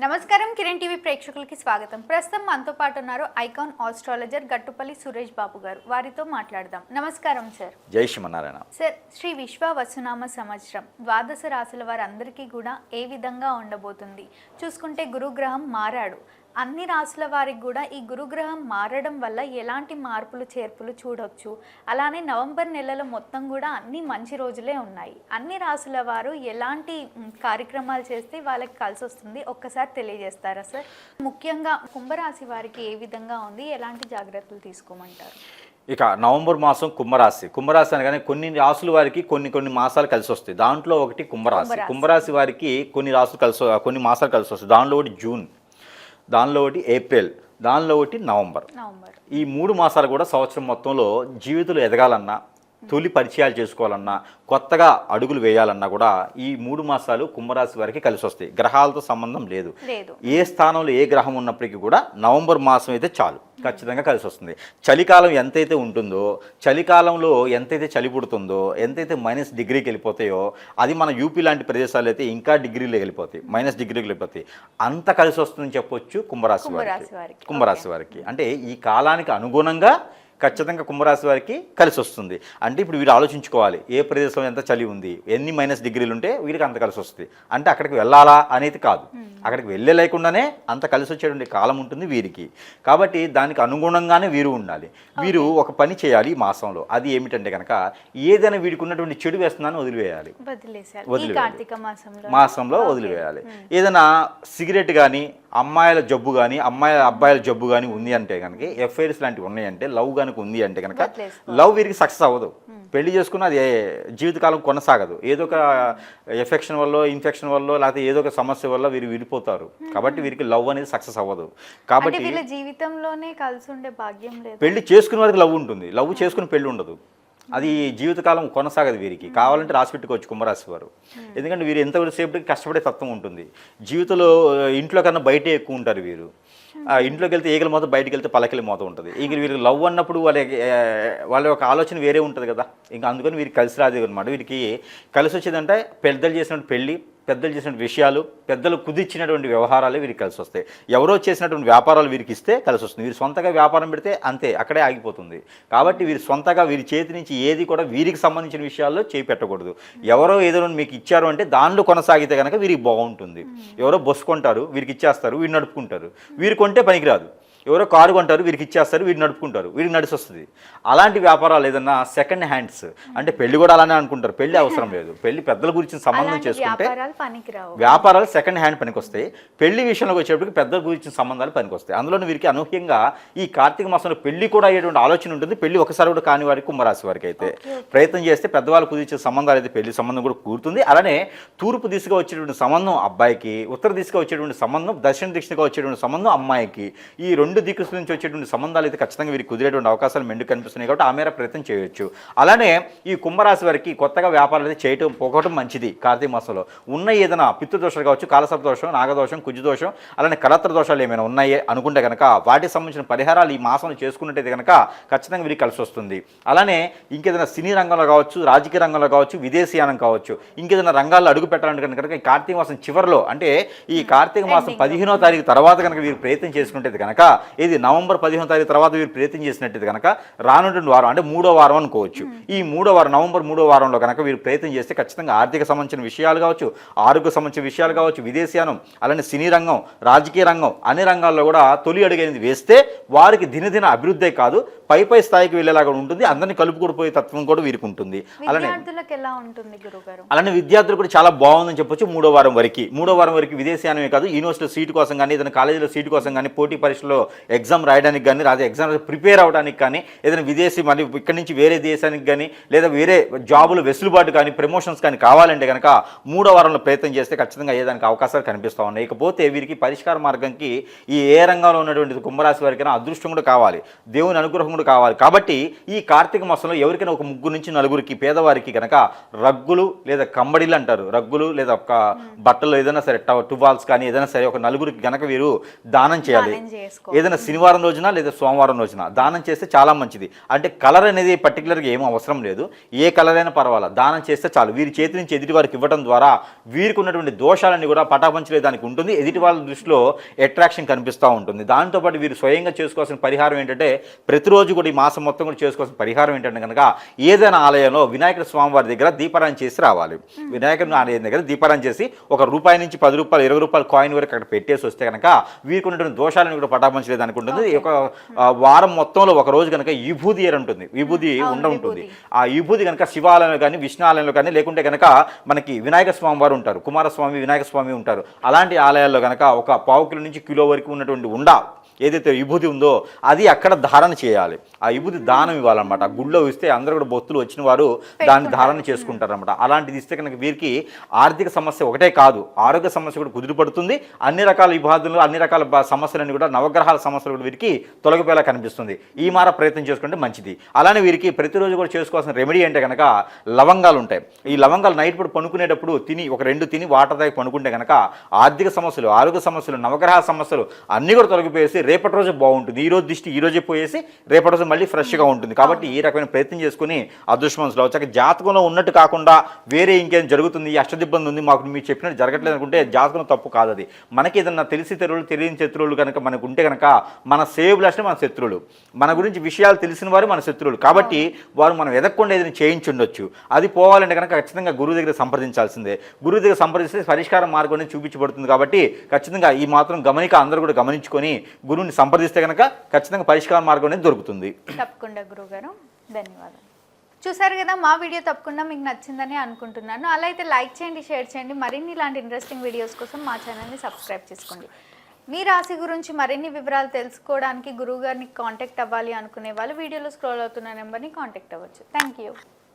నమస్కారం కిరణ్ టీవీ ప్రేక్షకులకి స్వాగతం. ప్రస్తుతం మనతో పాటు ఉన్నారు ఐకాన్ ఆస్ట్రాలజర్ గట్టుపల్లి సురేష్ బాబు గారు. వారితో మాట్లాడదాం. నమస్కారం సార్. జై శ్రీమన్నారాయణ. సార్ శ్రీ విశ్వ వసునామ సంవత్సరం. ద్వాదశ రాశుల వారందరికీ కూడా ఏ విధంగా ఉండబోతుంది? చూసుకుంటే గురుగ్రహం మారాడు. అన్ని రాశుల వారికి కూడా ఈ గురుగ్రహం మారడం వల్ల ఎలాంటి మార్పులు చేర్పులు చూడొచ్చు. అలానే నవంబర్ నెలలో మొత్తం కూడా అన్ని మంచి రోజులే ఉన్నాయి. అన్ని రాశుల వారు ఎలాంటి కార్యక్రమాలు చేస్తే వాళ్ళకి కలిసి వస్తుంది ఒక్కసారి తెలియజేస్తారా సార్? ముఖ్యంగా కుంభరాశి వారికి ఏ విధంగా ఉంది? ఎలాంటి జాగ్రత్తలు తీసుకోమంటారు? ఇక నవంబర్ మాసం కుంభరాశి. కుంభరాశి అనగానే కొన్ని రాసుల వారికి కొన్ని కొన్ని మాసాలు కలిసి వస్తాయి. దాంట్లో ఒకటి కుంభరాశి. కుంభరాశి. వారికి కొన్ని రాసులు కలిసి కొన్ని మాసాలు కలిసి వస్తాయి. దానిలో ఒకటి జూన్. దానిలో ఒకటి ఏప్రిల్ దానిలో ఒకటి నవంబర్. నవంబర్. ఈ మూడు మాసాలు కూడా సంవత్సరం మొత్తంలో జీవితంలో ఎదగాలన్నా తొలి పరిచయాలు చేసుకోవాలన్నా కొత్తగా అడుగులు వేయాలన్నా కూడా ఈ మూడు మాసాలు కుంభరాశి వారికి కలిసి వస్తాయి. గ్రహాలతో సంబంధం లేదు. లేదు. ఏ స్థానంలో ఏ గ్రహం ఉన్నప్పటికీ కూడా నవంబర్ మాసం అయితే చాలు. ఖచ్చితంగా కలిసి వస్తుంది. చలికాలం ఎంతైతే ఉంటుందో చలికాలంలో ఎంతైతే చలి పుడుతుందో ఎంతైతే మైనస్ డిగ్రీకి వెళ్ళిపోతాయో అది మన యూపీ లాంటి ప్రదేశాలు అయితే ఇంకా డిగ్రీలు వెళ్ళిపోతాయి. మైనస్ డిగ్రీకి వెళ్ళిపోతాయి. అంత కలిసి వస్తుందని చెప్పొచ్చు కుంభరాశి వారికి. కుంభరాశి వారికి. అంటే ఈ కాలానికి అనుగుణంగా ఖచ్చితంగా కుంభరాశి వారికి కలిసి వస్తుంది. అంటే ఇప్పుడు వీరు ఆలోచించుకోవాలి ఏ ప్రదేశం ఎంత చలి ఉంది ఎన్ని మైనస్ డిగ్రీలు ఉంటే వీరికి అంత కలిసి వస్తుంది. అంటే అక్కడికి వెళ్ళాలా అనేది కాదు. అక్కడికి వెళ్ళే లేకుండానే అంత కలిసి వచ్చేటువంటి కాలం ఉంటుంది వీరికి. కాబట్టి దానికి అనుగుణంగానే వీరు ఉండాలి. వీరు ఒక పని చేయాలి ఈ మాసంలో. అది ఏమిటంటే కనుక ఏదైనా వీడికి ఉన్నటువంటి చెడు వేస్తున్నాను వదిలివేయాలి. వదిలివేయాలి. మాసంలో. వదిలివేయాలి. ఏదైనా సిగరెట్ కానీ అమ్మాయిల జబ్బు కానీ అమ్మాయిల అబ్బాయిల జబ్బు కానీ ఉంది అంటే కనుక ఎఫ్ఐఆర్స్ లాంటివి ఉన్నాయంటే లవ్ కనుక ఉంది అంటే కనుక. లవ్ వీరికి సక్సెస్ అవ్వదు. పెళ్ళి చేసుకున్న అది జీవితకాలం కొనసాగదు. ఏదో ఒక ఎఫెక్షన్ వల్ల ఇన్ఫెక్షన్ వల్ల లేకపోతే ఏదో ఒక సమస్య వల్ల వీరు విడిపోతారు. కాబట్టి వీరికి లవ్ అనేది సక్సెస్ అవ్వదు. కాబట్టి వీళ్ళ జీవితంలోనే కలిసి ఉండే భాగ్యం లేదు. పెళ్ళి చేసుకునే వారికి లవ్ ఉంటుంది. లవ్ చేసుకుని పెళ్ళి ఉండదు. అది జీవితకాలం కొనసాగదు వీరికి. కావాలంటే రాసి పెట్టుకోవచ్చు కుంభరాశి వారు. ఎందుకంటే వీరు ఎంతసేపటికి కష్టపడే తత్వం ఉంటుంది. జీవితంలో ఇంట్లో కన్నా బయటే ఎక్కువ ఉంటారు వీరు. ఆ, ఇంట్లోకి వెళ్తే ఈగల మోత బయటికి వెళ్తే పలకల మోత ఉంటుంది. ఇక వీరికి లవ్ అన్నప్పుడు వాళ్ళ ఆ, వాళ్ళ యొక్క ఆలోచన వేరే ఉంటుంది కదా. ఇంకా అందుకని వీరికి కలిసి రాదు అనమాట వీరికి కలిసి వచ్చేదంటే పెద్దలు చేసినటువంటి పెళ్ళి పెద్దలు చేసిన విషయాలు పెద్దలు కుదిర్చినటువంటి వ్యవహారాలు వీరికి కలిసి వస్తాయి ఎవరో చేసినటువంటి వ్యాపారాలు వీరికి ఇస్తే కలిసి వస్తుంది వీరు సొంతగా వ్యాపారం పెడితే అంతే అక్కడే ఆగిపోతుంది. కాబట్టి వీరు సొంతగా వీరి చేతి నుంచి ఏది కూడా వీరికి సంబంధించిన విషయాల్లో చేయి పెట్టకూడదు ఎవరో ఏదో మీకు ఇచ్చారు అంటే దానిలో కొనసాగితే కనుక వీరికి బాగుంటుంది. ఎవరో బస్సు కొంటారు వీరికి ఇచ్చేస్తారు వీరు నడుపుకుంటారు. వీరు కొంటే పనికిరాదు. ఎవరో కారు కొంటారు వీరికి ఇచ్చేస్తారు వీరు నడుపుకుంటారు వీరికి నడిచి వస్తుంది. అలాంటి వ్యాపారాలు ఏదన్నా సెకండ్ హ్యాండ్స్ అంటే పెళ్ళి కూడా అలానే అనుకుంటారు. పెళ్ళి అవసరం లేదు. పెళ్ళి పెద్దల గురించి సంబంధం చేసుకుంటే వ్యాపారాలు సెకండ్ హ్యాండ్ పనికొస్తాయి. పెళ్ళి విషయంలోకి వచ్చేటప్పటికి పెద్దల గురించిన సంబంధాలు పనికొస్తాయి. అందులో వీరికి అనూహ్యంగా ఈ కార్తీక మాసంలో పెళ్ళి కూడా అయ్యేటువంటి ఆలోచన ఉంటుంది. పెళ్ళి ఒకసారి కూడా కాని వారికి కుంభరాశి వారికి అయితే ప్రయత్నం చేస్తే పెద్దవాళ్ళు కుదిర్చే సంబంధాలు అయితే పెళ్ళి సంబంధం కూడా కూరుతుంది. అలానే తూర్పు దిశగా వచ్చేటువంటి సంబంధం అబ్బాయికి ఉత్తర దిశగా వచ్చేటువంటి సంబంధం దక్షిణ దిశగా వచ్చేటువంటి సంబంధం అమ్మాయికి ఈ రెండు దిక్కుల నుంచి వచ్చేటువంటి సంబంధాలు అయితే ఖచ్చితంగా వీరికి కుదిరేటువంటి అవకాశాలు మెండు కనిపిస్తున్నాయి కాబట్టి ఆ మేర ప్రయత్నం చేయొచ్చు. అలానే ఈ కుంభరాశి వారికి కొత్తగా వ్యాపారాలు అయితే చేయటం పోగొట్టడం మంచిది కార్తీక మాసంలో. ఉన్న ఏదైనా పితృదోషాలు కావచ్చు కాలసర్ప దోషం నాగదోషం కుజు దోషం అలానే కలత్ర దోషాలు ఏమైనా ఉన్నాయే అనుకుంటే కనుక వాటికి సంబంధించిన పరిహారాలు ఈ మాసంలో చేసుకున్నట్టయితే కనుక ఖచ్చితంగా వీరికి కలిసి వస్తుంది. అలానే ఇంకేదైనా సినీ రంగంలో కావచ్చు రాజకీయ రంగంలో కావచ్చు విదేశీయానం కావచ్చు ఇంకేదైనా రంగాల్లో అడుగు పెట్టాలంటే కనుక ఈ కార్తీక మాసం చివరిలో అంటే ఈ కార్తీక మాసం పదిహేనో తారీఖు తర్వాత కనుక వీరు ప్రయత్నం చేసుకుంటే కనుక ఇది నవంబర్ పదిహేనో తారీఖు తర్వాత వీరు ప్రయత్నం చేసినట్టు కనుక రానున్నటువంటి వారం అంటే మూడో వారం అనుకోవచ్చు. ఈ మూడో వారం నవంబర్ మూడో వారంలో కనుక వీరు ప్రయత్నం చేస్తే ఖచ్చితంగా ఆర్థిక సంబంధించిన విషయాలు కావచ్చు ఆరోగ్య సంబంధించిన విషయాలు కావచ్చు విదేశీయానం అలానే సినీ రంగం రాజకీయ రంగం అన్ని రంగాల్లో కూడా తొలి అడుగైనది వేస్తే వారికి దినదిన అభివృద్ధే కాదు పై పై స్థాయికి వెళ్ళేలాగా ఉంటుంది అందరినీ కలుపుకొని పోయే తత్వం కూడా వీరికి ఉంటుంది. అలానే అలానే విద్యార్థులు కూడా చాలా బాగుందని చెప్పొచ్చు మూడో వారం వరకు. మూడో వారం వరకు విదేశీయానమే కాదు యూనివర్సిటీలో సీటు కోసం కానీ ఏదైనా కాలేజీలో సీటు కోసం కానీ పోటీ పరీక్షలో ఎగ్జామ్ రాయడానికి కానీ లేదా ఎగ్జామ్ ప్రిపేర్ అవడానికి కానీ ఏదైనా విదేశీ మరి ఇక్కడి నుంచి వేరే దేశానికి కానీ లేదా వేరే జాబులు వెసులుబాటు కానీ ప్రమోషన్స్ కానీ కావాలంటే కనుక మూడో వారంలో ప్రయత్నం చేస్తే ఖచ్చితంగా ఏదానికి అవకాశాలు కనిపిస్తూ ఉన్నాయి. ఇకపోతే వీరికి పరిష్కార మార్గంకి ఈ ఏ రంగంలో ఉన్నటువంటి కుంభరాశి వారికైనా అదృష్టం కూడా కావాలి. దేవుని అనుగ్రహం కూడా కావాలి. కాబట్టి ఈ కార్తీక మాసంలో ఎవరికైనా ఒక ముగ్గురు నుంచి నలుగురికి పేదవారికి కనుక రగ్గులు లేదా కంబడిలు అంటారు. రగ్గులు లేదా ఒక బట్టలు ఏదైనా సరే టువాల్స్ కానీ ఏదైనా సరే ఒక నలుగురికి గనక వీరు దానం చేయాలి. ఏదైనా శనివారం రోజున లేదా సోమవారం రోజున దానం చేస్తే చాలా మంచిది. అంటే కలర్ అనేది పర్టికులర్గా ఏమీ అవసరం లేదు. ఏ కలర్ అయినా పర్వాలేదు దానం చేస్తే చాలు. వీరి చేతి నుంచి ఎదుటి వారికి ఇవ్వడం ద్వారా వీరికి ఉన్నటువంటి దోషాలన్నీ కూడా పటాపంచలే దానికి ఉంటుంది. ఎదుటి వాళ్ళ దృష్టిలో అట్రాక్షన్ కనిపిస్తూ ఉంటుంది. దాంతోపాటు వీరు స్వయంగా చేసుకోవాల్సిన పరిహారం ఏంటంటే ప్రతిరోజు కూడా ఈ మాసం మొత్తం కూడా చేసుకోవాల్సిన పరిహారం ఏంటంటే కనుక ఏదైనా ఆలయంలో వినాయకుడు స్వామివారి దగ్గర దీపారాయణ చేసి రావాలి. వినాయకుడి ఆలయం దగ్గర దీపారాయణ చేసి ఒక రూపాయి నుంచి పది రూపాయలు ఇరవై రూపాయలు కాయిన్ వరకు అక్కడ పెట్టేసి వస్తే కనుక వీరికి ఉన్నటువంటి దోషాలను కూడా పటాపంచలేదు అనుకుంటుంది ఆ, వారం మొత్తంలో ఒక రోజు కనుక విభూది ఏరు ఉంటుంది. విభూది ఉండ ఉంటుంది. ఆ విభూది కనుక శివాలయంలో కానీ విష్ణు ఆలయంలో కానీ లేకుంటే కనుక మనకి వినాయక స్వామి వారు ఉంటారు. కుమారస్వామి వినాయక స్వామి ఉంటారు. అలాంటి ఆలయాల్లో కనుక ఒక పావు కిలో నుంచి కిలో వరకు ఉన్నటువంటి ఉండ ఏదైతే విభూతి ఉందో అది అక్కడ ధారణ చేయాలి. ఆ విభూతి దానం ఇవ్వాలన్నమాట. ఆ గుళ్ళో ఇస్తే అందరూ కూడా భక్తులు వచ్చిన వారు దాన్ని ధారణ చేసుకుంటారన్నమాట. అలాంటిది ఇస్తే కనుక వీరికి ఆర్థిక సమస్య ఒకటే కాదు. ఆరోగ్య సమస్య కూడా కుదిరిపడుతుంది. అన్ని రకాల ఇబ్బందులు అన్ని రకాల సమస్యలన్నీ కూడా నవగ్రహాల సమస్యలు కూడా వీరికి తొలగిపోయేలా కనిపిస్తుంది. ఈ మార ప్రయత్నం చేసుకుంటే మంచిది. అలానే వీరికి ప్రతిరోజు కూడా చేసుకోవాల్సిన రెమెడీ అంటే కనుక లవంగాలు ఉంటాయి. ఈ లవంగాలు నైట్ పూట పనుకునేటప్పుడు తిని ఒక రెండు తిని వాటర్ తాగి పనుకుంటే కనుక ఆర్థిక సమస్యలు ఆరోగ్య సమస్యలు నవగ్రహ సమస్యలు అన్నీ కూడా తొలగిపోయేసి రేపటి రోజు బాగుంటుంది. ఈ రోజు దిష్టి ఈ రోజే పోయేసి రేపటి రోజు మళ్ళీ ఫ్రెష్గా ఉంటుంది. కాబట్టి ఈ రకమైన ప్రయత్నం చేసుకుని అదృష్టవంతులు వచ్చాక జాతకంలో ఉన్నట్టు కాకుండా వేరే ఇంకేం జరుగుతుంది అష్టదిబ్బంది ఉంది మాకు మీరు చెప్పినట్టు జరగట్లేదు అనుకుంటే జాతకం తప్పు కాదు అది. మనకి ఏదన్నా తెలిసి తెరువులు తెలియని శత్రువులు కనుక మనకు ఉంటే కనుక మన సేవ్ లాస్ట్ మన శత్రువులు. మన గురించి విషయాలు తెలిసిన వారు మన శత్రువులు. కాబట్టి వారు మనం ఎదగకుండా ఏదైనా చేయించుండొచ్చు. అది పోవాలంటే కనుక ఖచ్చితంగా గురువు దగ్గర సంప్రదించాల్సిందే. గురువు దగ్గర సంప్రదిస్తే పరిష్కార మార్గం అనేది చూపించబడుతుంది కాబట్టి ఖచ్చితంగా ఈ మాత్రం గమనిక అందరూ కూడా గమనించుకొని గురువుని సంప్రదిస్తే కనుక ఖచ్చితంగా పరిష్కార మార్గం అనేది దొరుకుతుంది. తప్పకుండా గురుగారు ధన్యవాదాలు. చూసారు కదా మా వీడియో తప్పకుండా మీకు నచ్చిందని అనుకుంటున్నాను. అలా అయితే లైక్ చేయండి షేర్ చేయండి. మరిన్ని ఇలాంటి ఇంట్రెస్టింగ్ వీడియోస్ కోసం మా ఛానల్ని సబ్స్క్రైబ్ చేసుకోండి. మీ రాశి గురించి మరిన్ని వివరాలు తెలుసుకోవడానికి గురువు గారిని కాంటాక్ట్ అవ్వాలి అనుకునే వాళ్ళు వీడియోలో స్క్రోల్ అవుతున్న నెంబర్ని కాంటాక్ట్ అవ్వచ్చు. Thank you